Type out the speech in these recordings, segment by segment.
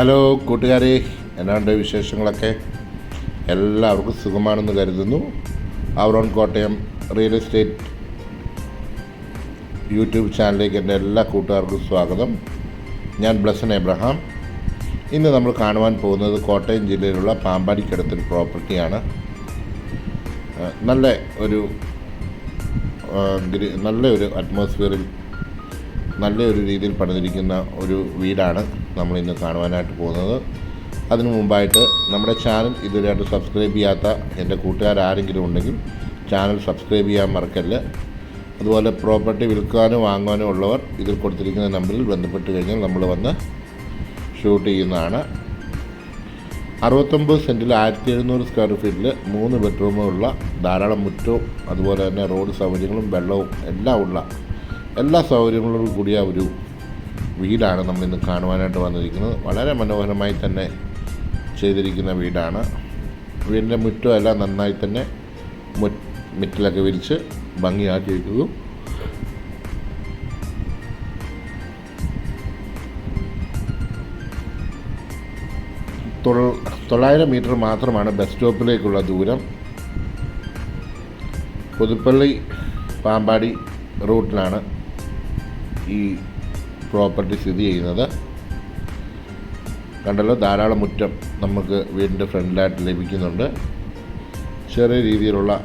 Hello കൂട്ടുകാരെ എന്നാണ്ട് വിശേഷങ്ങളൊക്കെ? എല്ലാവർക്കും സുഖമാണെന്ന് കരുതുന്നു. Our own Kottayam real estate YouTube ചാനലിലേക്ക് എന്റെ എല്ലാ കൂട്ടുകാർക്കും സ്വാഗതം. ഞാൻ ബ്ലസൻ എബ്രഹാം. ഇന്ന് നമ്മൾ കാണുവാൻ പോകുന്നത് കോട്ടയം ജില്ലയിലുള്ള പാമ്പാടിക്കടുത്തൊരു പ്രോപ്പർട്ടിയാണ്. നല്ല ഒരു നല്ല ഒരു അറ്റ്മോസ്ഫിയറിൽ നല്ല ഒരു രീതിയിൽ പണിതിരിക്കുന്ന ഒരു വീടാണ് നമ്മൾ ഇന്ന് കാണുവാനായിട്ട് പോകുന്നത്. അതിനു മുമ്പായിട്ട് നമ്മുടെ ചാനൽ ഇതുവരെയായിട്ട് സബ്സ്ക്രൈബ് ചെയ്യാത്ത എന്റെ കൂട്ടുകാരാരെങ്കിലും ഉണ്ടെങ്കിൽ ചാനൽ സബ്സ്ക്രൈബ് ചെയ്യാൻ മറക്കല്ല അതുപോലെ പ്രോപ്പർട്ടി വിൽക്കാനോ വാങ്ങാനോ ഉള്ളവർ ഇതിൽ കൊടുത്തിരിക്കുന്ന നമ്പറിൽ ബന്ധപ്പെട്ട് കഴിഞ്ഞാൽ നമ്മൾ വന്ന് ഷൂട്ട് ചെയ്യുന്നതാണ്. അറുപത്തൊമ്പത് സെന്റിൽ ആയിരത്തി എഴുന്നൂറ് സ്ക്വയർ ഫീറ്റിൽ മൂന്ന് ബെഡ്റൂമുള്ള ധാരാളം മുറ്റവും അതുപോലെ തന്നെ റോഡ് സൗകര്യങ്ങളും വെള്ളവും എല്ലാം ഉള്ള എല്ലാ സൗകര്യങ്ങളോടും കൂടിയ ഒരു വീടാണ് നമ്മൾ ഇന്ന് കാണുവാനായിട്ട് വന്നിരിക്കുന്നത്. വളരെ മനോഹരമായി തന്നെ ചെയ്തിരിക്കുന്ന വീടാണ്. വീടിന്റെ മുറ്റം എല്ലാം നന്നായി തന്നെ മു മുറ്റിലൊക്കെ വിരിച്ച് ഭംഗിയാക്കിയിരിക്കുന്നു. തൊള്ളായിരം മീറ്റർ മാത്രമാണ് ബസ് സ്റ്റോപ്പിലേക്കുള്ള ദൂരം. പുതുപ്പള്ളി പാമ്പാടി റൂട്ടിലാണ് ഈ പ്രോപ്പർട്ടി സ്ഥിതി ചെയ്യുന്നത്. കണ്ടല്ലോ ധാരാളം മുറ്റം നമുക്ക് വീടിന്റെ ഫ്രണ്ടിലായിട്ട് ലഭിക്കുന്നുണ്ട്. ചെറിയ രീതിയിലുള്ള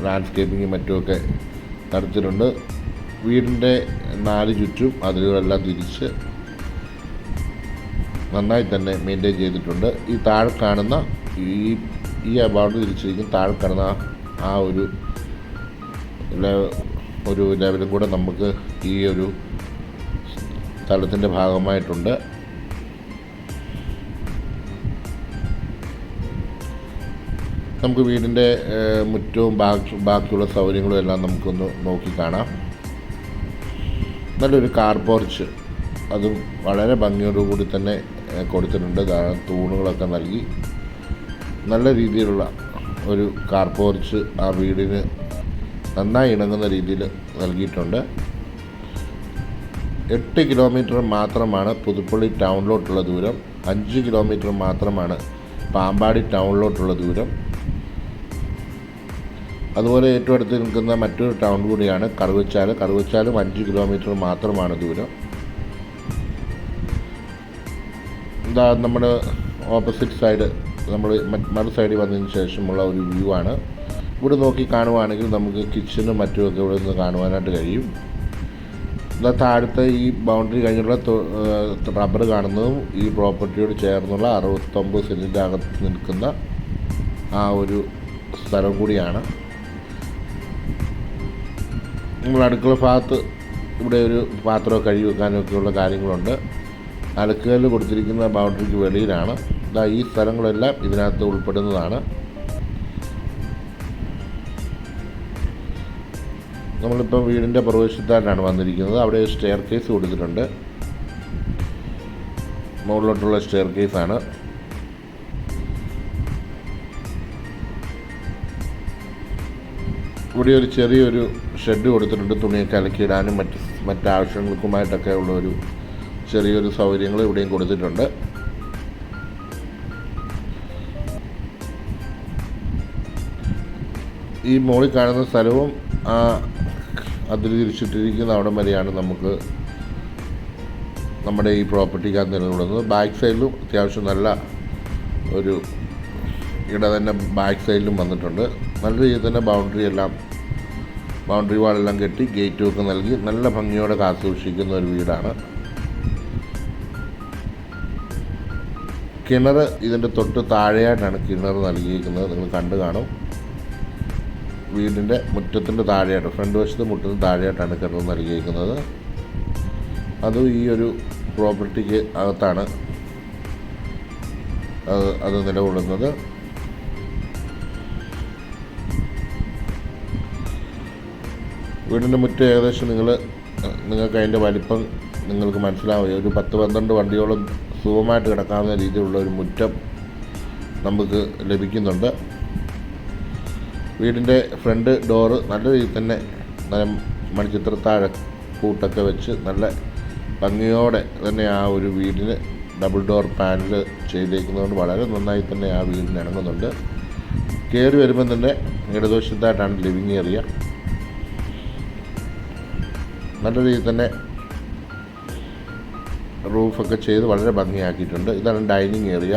ലാൻഡ്സ്കേപ്പിങ്ങും മറ്റുമൊക്കെ നടത്തിയിട്ടുണ്ട് വീടിന്റെ നാല് ചുറ്റും അതിലുകളെല്ലാം തിരിച്ച് നന്നായി തന്നെ മെയിന്റെയിൻ ചെയ്തിട്ടുണ്ട്. ഈ താഴെ കാണുന്ന ഈ ഈ അബൗണ്ട് തിരിച്ചിരിക്കും താഴെ കാണുന്ന ആ- ഒരു ഒരു ലെവലും കൂടെ നമുക്ക് ഈ ഒരു സ്ഥലത്തിന്റെ ഭാഗമായിട്ടുണ്ട്. നമുക്ക് വീടിന്റെ മുറ്റവും ബാക്കി ബാക്കിയുള്ള സൗകര്യങ്ങളും എല്ലാം നമുക്കൊന്ന് നോക്കി കാണാം. നല്ലൊരു കാർ പോർച്ച് അതും വളരെ ഭംഗിയോടുകൂടി തന്നെ കൊടുത്തിട്ടുണ്ട്. ധാരാളം തൂണുകളൊക്കെ നൽകി. നല്ല രീതിയിലുള്ള ഒരു കാർ പോർച്ച് ആ വീടിന് നന്നായി ഇണങ്ങുന്ന രീതിയിൽ നൽകിയിട്ടുണ്ട്. എട്ട് കിലോമീറ്റർ മാത്രമാണ് പുതുപ്പള്ളി ടൗണിലോട്ടുള്ള ദൂരം അഞ്ച് കിലോമീറ്റർ മാത്രമാണ് പാമ്പാടി ടൗണിലോട്ടുള്ള ദൂരം. അതുപോലെ ഏറ്റവും അടുത്ത് നിൽക്കുന്ന മറ്റൊരു ടൗൺ കൂടിയാണ് കറുവച്ചാൽ കറുവച്ചാലും അഞ്ച് കിലോമീറ്റർ മാത്രമാണ് ദൂരം. എന്താ നമ്മുടെ ഓപ്പോസിറ്റ് സൈഡ് നമ്മൾ മറു സൈഡിൽ വന്നതിന് ശേഷമുള്ള ഒരു വ്യൂ ആണ്. ഇവിടെ നോക്കി കാണുവാണെങ്കിൽ നമുക്ക് കിച്ചനും മറ്റുമൊക്കെ ഇവിടെ നിന്ന് കാണുവാനായിട്ട് കഴിയും. താഴത്തെ ഈ ബൗണ്ടറി കഴിഞ്ഞുള്ള റബ്ബർ കാണുന്നതും ഈ പ്രോപ്പർട്ടിയോട് ചേർന്നുള്ള അറുപത്തൊമ്പത് സെന്റിന്റെ അകത്ത് നിൽക്കുന്ന ആ ഒരു സ്ഥലം കൂടിയാണ്. നമ്മൾ അടുക്കള ഭാഗത്ത് ഇവിടെ ഒരു പാത്രമോ കഴുകി വെക്കാനോ ഒക്കെയുള്ള കാര്യങ്ങളുണ്ട്. അലക്കുകല്ല് കൊടുത്തിരിക്കുന്ന ബൗണ്ടറിക്ക് വെളിയിലാണ്. ഈ സ്ഥലങ്ങളെല്ലാം ഇതിനകത്ത് ഉൾപ്പെടുന്നതാണ്. നമ്മളിപ്പോൾ വീടിന്റെ പ്രവേശത്തായിട്ടാണ് വന്നിരിക്കുന്നത്. അവിടെ സ്റ്റെയർ കേസ് കൊടുത്തിട്ടുണ്ട്. മുകളിലോട്ടുള്ള സ്റ്റെയർ കേസാണ് ഇവിടെ ഒരു ചെറിയൊരു ഷെഡ് കൊടുത്തിട്ടുണ്ട്. തുണിയൊക്കെ അലക്കിയിടാനും മറ്റ് മറ്റാവശ്യങ്ങൾക്കുമായിട്ടൊക്കെ ഉള്ള ഒരു ചെറിയൊരു സൗകര്യങ്ങൾ ഇവിടെയും കൊടുത്തിട്ടുണ്ട്. ഈ മുകളിൽ കാണുന്ന സ്ഥലവും അതിൽ തിരിച്ചിട്ടിരിക്കുന്ന അവിടം വരെയാണ് നമുക്ക് നമ്മുടെ ഈ പ്രോപ്പർട്ടിക്കകത്ത് നിലകൊള്ളുന്നത്. ബാക്ക് സൈഡിലും അത്യാവശ്യം നല്ല ഒരു ഇട തന്നെ ബാക്ക് സൈഡിലും വന്നിട്ടുണ്ട്. നല്ല രീതിയിൽ തന്നെ ബൗണ്ടറി എല്ലാം ബൗണ്ടറി വാളെല്ലാം കെട്ടി ഗേറ്റും ഒക്കെ നൽകി നല്ല ഭംഗിയോടെ കാത്തു സൂക്ഷിക്കുന്ന ഒരു വീടാണ്. കിണർ ഇതിന്റെ തൊട്ട് താഴെയായിട്ടാണ് കിണർ നൽകിയിരിക്കുന്നത്. നിങ്ങൾ കണ്ടു കാണും. വീടിന്റെ മുറ്റത്തിന്റെ താഴെയായിട്ട് ഫ്രണ്ട് വശത്ത് മുറ്റത്തിന് താഴെയായിട്ടാണ് കിണർ നൽകിയിരിക്കുന്നത്. അതും ഈ ഒരു പ്രോപ്പർട്ടിക്ക് അകത്താണ് അത് അത് നിലകൊള്ളുന്നത്. വീടിന്റെ മുറ്റം ഏകദേശം നിങ്ങൾ നിങ്ങൾക്ക് അതിന്റെ വലിപ്പം നിങ്ങൾക്ക് മനസ്സിലാവുക ഒരു പത്ത് പന്ത്രണ്ട് വണ്ടിയോളം സുഖമായിട്ട് കിടക്കാവുന്ന രീതിയിലുള്ള ഒരു മുറ്റം നമുക്ക് ലഭിക്കുന്നുണ്ട്. വീടിന്റെ ഫ്രണ്ട് ഡോറ് നല്ല രീതിയിൽ തന്നെ നല്ല മണിച്ചിത്രത്താഴ കൂട്ടൊക്കെ വെച്ച് നല്ല ഭംഗിയോടെ തന്നെ ആ ഒരു വീടിന് ഡബിൾ ഡോർ പാനൽ ചെയ്തേക്കുന്നതുകൊണ്ട് വളരെ നന്നായി തന്നെ ആ വീടിന് ഇണങ്ങുന്നുണ്ട്. കയറി വരുമ്പം തന്നെ ഇടതുവശത്തായിട്ടാണ് ലിവിങ് ഏരിയ നല്ല രീതിയിൽ തന്നെ റൂഫൊക്കെ ചെയ്ത് വളരെ ഭംഗിയാക്കിയിട്ടുണ്ട്. ഇതാണ് ഡൈനിങ് ഏരിയ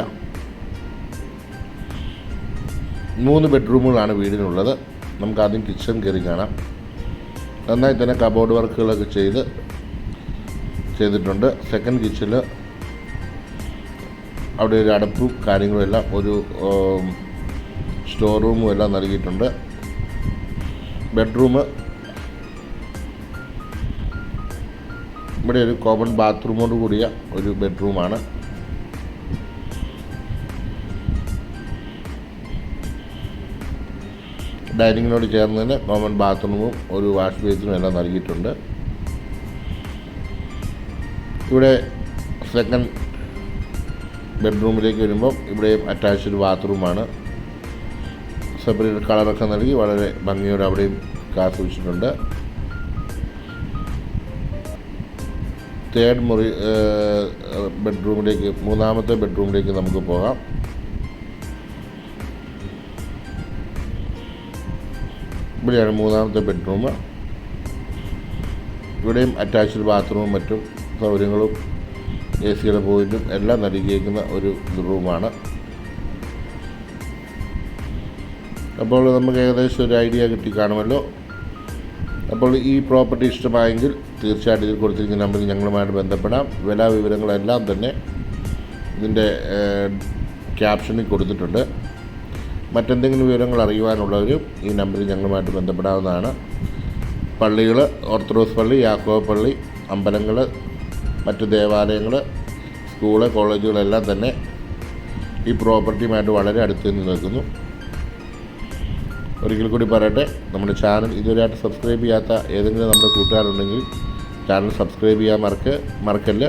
മൂന്ന് ബെഡ്റൂമുകളാണ് വീടിനുള്ളത്. നമുക്ക് ആദ്യം കിച്ചൺ കയറി കാണാം. നന്നായി തന്നെ കബോർഡ് വർക്കുകളൊക്കെ ചെയ്ത് ചെയ്തിട്ടുണ്ട്. സെക്കൻഡ് കിച്ചണിൽ അവിടെ ഒരു അടപ്പും കാര്യങ്ങളും എല്ലാം ഒരു സ്റ്റോർ റൂമും എല്ലാം നൽകിയിട്ടുണ്ട്. ബെഡ്റൂം ഇവിടെ ഒരു കോമൺ ബാത്റൂമോട് കൂടിയ ഒരു ബെഡ്റൂമാണ് ഡൈനിങ്ങിനോട് ചേർന്ന് തന്നെ കോമൺ ബാത്റൂമും ഒരു വാഷ് ബേസിനും എല്ലാം നൽകിയിട്ടുണ്ട്. ഇവിടെ സെക്കൻഡ് ബെഡ്റൂമിലേക്ക് വരുമ്പോൾ ഇവിടെയും അറ്റാച്ച്ഡ് ബാത്റൂമാണ് സെപ്പറേറ്റ് കളറൊക്കെ നൽകി വളരെ ഭംഗിയോടെ അവിടെയും കാസൂക്ഷിച്ചിട്ടുണ്ട് തേർഡ് മുറി ബെഡ്റൂമിലേക്ക് മൂന്നാമത്തെ ബെഡ്റൂമിലേക്ക് നമുക്ക് പോകാം. ഇവിടെയാണ് മൂന്നാമത്തെ ബെഡ്റൂം ഇവിടെയും അറ്റാച്ച്ഡ് ബാത്റൂമും മറ്റും സൗകര്യങ്ങളും എ സിയുടെ പോയിന്റും എല്ലാം നൽകിയിരിക്കുന്ന ഒരു റൂമാണ് അപ്പോൾ നമുക്ക് ഏകദേശം ഒരു ഐഡിയ കിട്ടി കാണുമല്ലോ. അപ്പോൾ ഈ പ്രോപ്പർട്ടി ഇഷ്ടമായെങ്കിൽ തീർച്ചയായിട്ടും ഇതിൽ കൊടുത്തിരിക്കുന്ന നമ്പറിൽ ഞങ്ങളുമായിട്ട് ബന്ധപ്പെടാം. വില വിവരങ്ങളെല്ലാം തന്നെ ഇതിന്റെ ക്യാപ്ഷനിൽ കൊടുത്തിട്ടുണ്ട്. മറ്റെന്തെങ്കിലും വിവരങ്ങൾ അറിയുവാനുള്ളവരും ഈ നമ്പറിൽ ഞങ്ങളുമായിട്ട് ബന്ധപ്പെടാവുന്നതാണ്. പള്ളികൾ ഓർത്തഡോക്സ് പള്ളി യാക്കോബ് പള്ളി അമ്പലങ്ങൾ മറ്റ് ദേവാലയങ്ങൾ സ്കൂൾ കോളേജുകളെല്ലാം തന്നെ ഈ പ്രോപ്പർട്ടിയുമായിട്ട് വളരെ അടുത്ത് നിന്ന് നിൽക്കുന്നു. ഒരിക്കൽ കൂടി പറയട്ടെ നമ്മുടെ ചാനൽ ഇതുവരെയായിട്ട് സബ്സ്ക്രൈബ് ചെയ്യാത്ത ഏതെങ്കിലും നമ്മുടെ കൂട്ടുകാരുണ്ടെങ്കിൽ ചാനൽ സബ്സ്ക്രൈബ് ചെയ്യാൻ മറക്ക് മറക്കല്ല.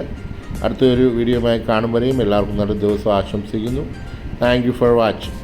അടുത്തൊരു വീഡിയോയുമായി കാണുമ്പോഴേയും എല്ലാവർക്കും നല്ല ദിവസം ആശംസിക്കുന്നു. Thank you for watching